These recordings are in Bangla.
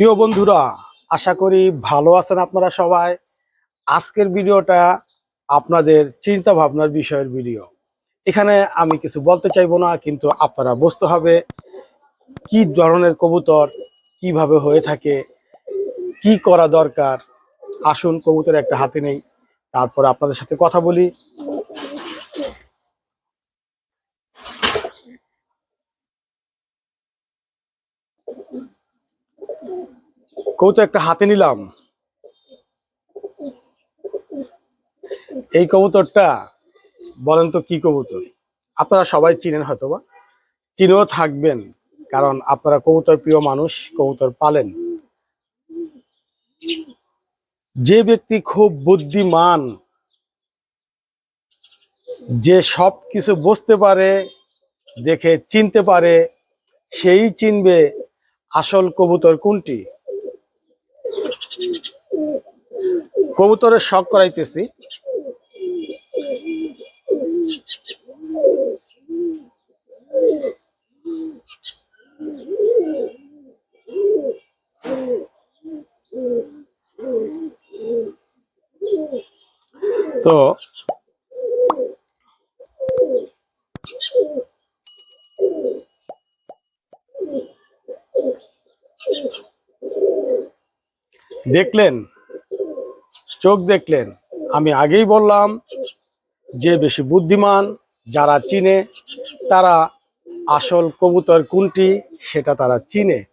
প্রিয় বন্ধুরা, আশা করি ভালো আছেন আপনারা সবাই। আজকের ভিডিওটা আপনাদের চিন্তা ভাবনার বিষয়ের ভিডিও। এখানে আমি কিছু বলতে চাইব না, কিন্তু আপনারা বুঝতে হবে কি ধরনের কবুতর, কীভাবে হয়ে থাকে, কি করা দরকার। আসুন কবুতর একটা হাতে নেই, তারপর আপনাদের সাথে কথা বলি। কবুতর একটা হাতে নিলাম। এই কবুতরটা, বলেন তো কি কবুতর? আপনারা সবাই চিনেন হয়তোবা। চিনেও থাকবেন, কারণ আপনারা কবুতর প্রিয় মানুষ, কবুতর পালেন। যে ব্যক্তি খুব বুদ্ধিমান, যে সব কিছু বুঝতে পারে, দেখে চিনতে পারে, সেই চিনবে আসল কবুতর কোনটি। কবুতরের শখ করাইতেছি। তো দেখলেন, চোখ দেখলেন। আমি আগেই বললাম যে বেশি বুদ্ধিমান যারা চিনে, তারা আসল কবুতর কোনটি সেটা তারা চিনে।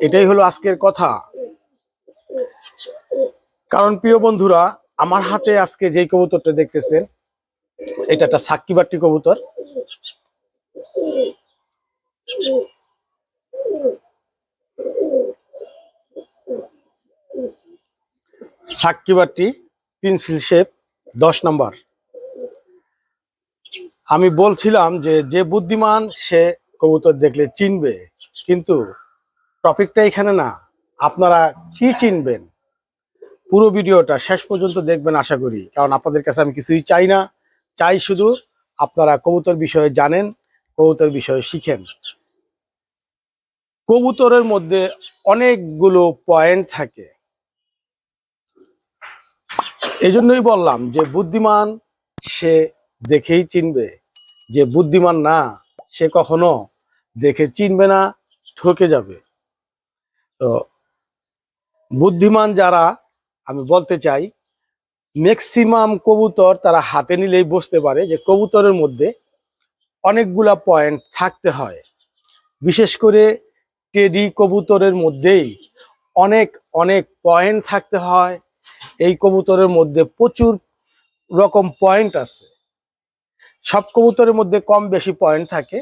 এটাই হলো আজকের কথা। কারণ প্রিয় বন্ধুরা, আমার হাতে আজকে যেই কবুতরটা দেখতেছেন, এটা একটা সাক্ষীবাটি কবুতর। সাক্ষীবাটি পেন্সিল শেপ, দশ নম্বর। আমি বলছিলাম যে যে বুদ্ধিমান সে কবুতর দেখলে চিনবে, কিন্তু টপিকটা এখানে না, আপনারা কি চিনবেন? পুরো ভিডিওটা শেষ পর্যন্ত দেখবেন আশা করি, কারণ আপনাদের কাছে আমি কিছুই চাই না। চাই শুধু আপনারা কবুতর বিষয়ে জানেন, কবুতর বিষয়ে শিখেন। কবুতরের মধ্যে অনেকগুলো পয়েন্ট থাকে। এই জন্যই বললাম যে বুদ্ধিমান সে দেখেই চিনবে। যে বুদ্ধিমান না, সে কখনো দেখে চিনবে না, ঠকে যাবে। তো বুদ্ধিমান যারা, আমি বলতে চাই ম্যাক্সিমাম কবুতর তারা হাতে নিলেই বসতে পারে যে কবুতরের মধ্যে অনেকগুলা পয়েন্ট থাকতে হয়। বিশেষ করে টেডি কবুতরের মধ্যেই অনেক অনেক পয়েন্ট থাকতে হয়। এই কবুতরের মধ্যে প্রচুর রকম পয়েন্ট আছে। সব কবুতরের মধ্যে কম বেশি পয়েন্ট থাকে।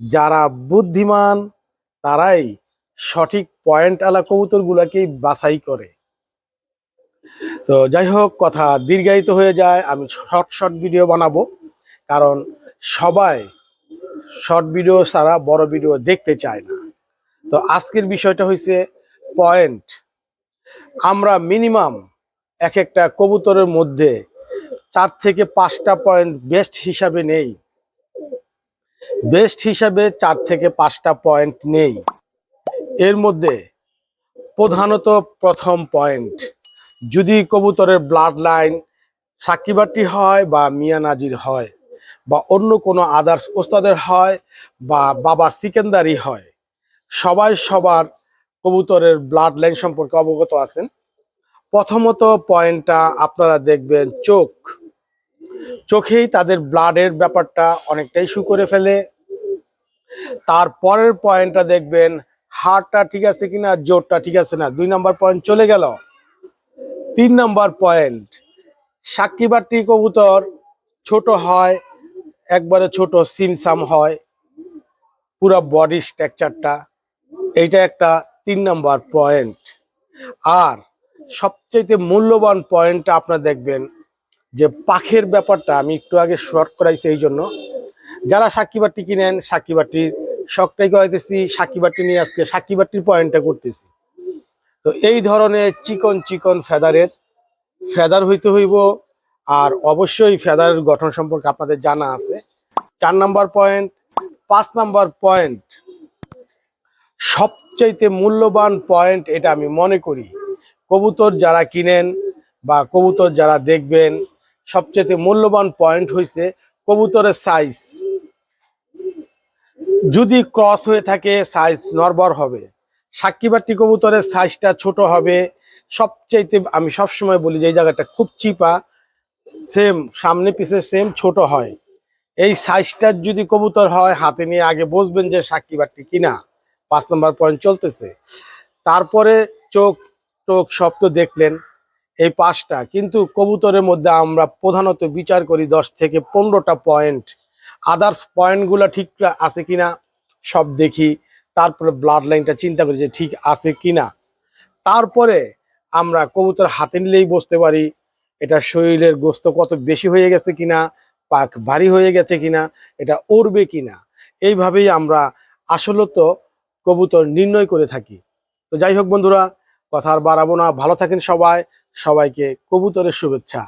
যারা বুদ্ধিমান, তারাই সঠিক পয়েন্ট আলা কবুতরগুলাকেই বাছাই করে। তো যাই হোক, কথা দীর্ঘায়িত হয়ে যায়। আমি শর্ট শর্ট ভিডিও বানাবো। কারণ সবাই শর্ট ভিডিও ছাড়া বড় ভিডিও দেখতে চায় না। তো আজকের বিষয়টা হয়েছে পয়েন্ট আমরা মিনিমাম এক একটা কবুতরের মধ্যে চার থেকে পাঁচটা পয়েন্ট বেস্ট হিসাবে নেই। বেস্ট হিসাবে চার থেকে পাঁচটা পয়েন্ট নেই। এর মধ্যে প্রধানত প্রথম পয়েন্ট যদি কবুতরের ব্লাড লাইন সাকিবাটি হয় বা মিয়া নাজির হয় বা অন্য কোনো আদার্স ওস্তাদের হয় বা বাবা সিকেন্দারি হয়, সবাই সবার কবুতরের ব্লাড লাইন সম্পর্কে অবগত আছেন। প্রথমত পয়েন্টটা আপনারা দেখবেন চোখ। চোখেই তাদের ব্লাডের ব্যাপারটা অনেকটাই শু করে ফেলে। তারপরের পয়েন্টটা দেখবেন, হাড়টা ঠিক আছে কিনা, জোরটা ঠিক আছে না। দুই নাম্বার পয়েন্ট চলে গেল। তিন নাম্বার পয়েন্ট সাক্ষীবাটি কবুতর ছোট হয়, একবারে ছোট সিমসাম হয়, পুরো বডি স্ট্রাকচারটা এইটা একটা নাম্বার পয়েন্ট আর সবচেয়ে মূল্যবান পয়েন্টটা আপনারা দেখবেন যে পাখের ব্যাপারটা আমি একটু আগে শর্ট করাইছি এই জন্য। যারা সাক্ষীবাটি কিনেন সাক্ষীবাটির শখটাই করাইতেছি সাক্ষীবাটি নিয়ে আজকে সাক্ষীবাটির পয়েন্টটা করতেছি। তো এই ধরনের চিকন চিকন ফেদারের ফেদার হইতে হইব, আর অবশ্যই ফেদারের গঠন সম্পর্কে আপনাদের জানা আছে। চার নাম্বার পয়েন্ট পাঁচ নাম্বার পয়েন্ট সব সবচাইতে মূল্যবান পয়েন্ট এটা আমি মনে করি। কবুতর যারা কিনেন বা কবুতর যারা দেখবেন সবচেয়ে মূল্যবান পয়েন্ট হয়েছে কবুতরের সাইজ যদি ক্রস হয়ে থাকে সাইজ নরবর হবে। সাক্ষীবাটি কবুতরের সাইজটা ছোট হবে। সবচাইতে আমি সবসময় বলি যে, এই জায়গাটা খুব চিপা সেম সামনে পিছে সেম ছোট হয়। এই সাইজটার যদি কবুতর হয়, হাতে নিয়ে আগে বসবেন যে সাক্ষীবাটি কিনা। পাঁচ নম্বর পয়েন্ট চলতেছে। তারপরে চোখ, টোক তো দেখলেন এই পাঁচটা। কিন্তু কবুতরের মধ্যে আমরা প্রধানত বিচার করি দশ থেকে পনেরোটা পয়েন্ট আদার্স পয়েন্টগুলো ঠিক আছে কিনা সব দেখি। তারপরে ব্লাড লাইনটা চিন্তা করি যে ঠিক আছে কিনা। তারপরে আমরা কবুতর হাতে নিলেই বুঝতে পারি এটা শরীরের গোস্ত কত বেশি হয়ে গেছে কিনা, পাক ভারী হয়ে গেছে কিনা, এটা উড়বে কিনা। এইভাবেই আমরা আসলত কবুতর নির্ণয় করে থাকি। তো যাই হোক বন্ধুরা, কথা আর বাড়াবো না। ভালো থাকেন সবাই। সবাইকে কবুতরের শুভেচ্ছা।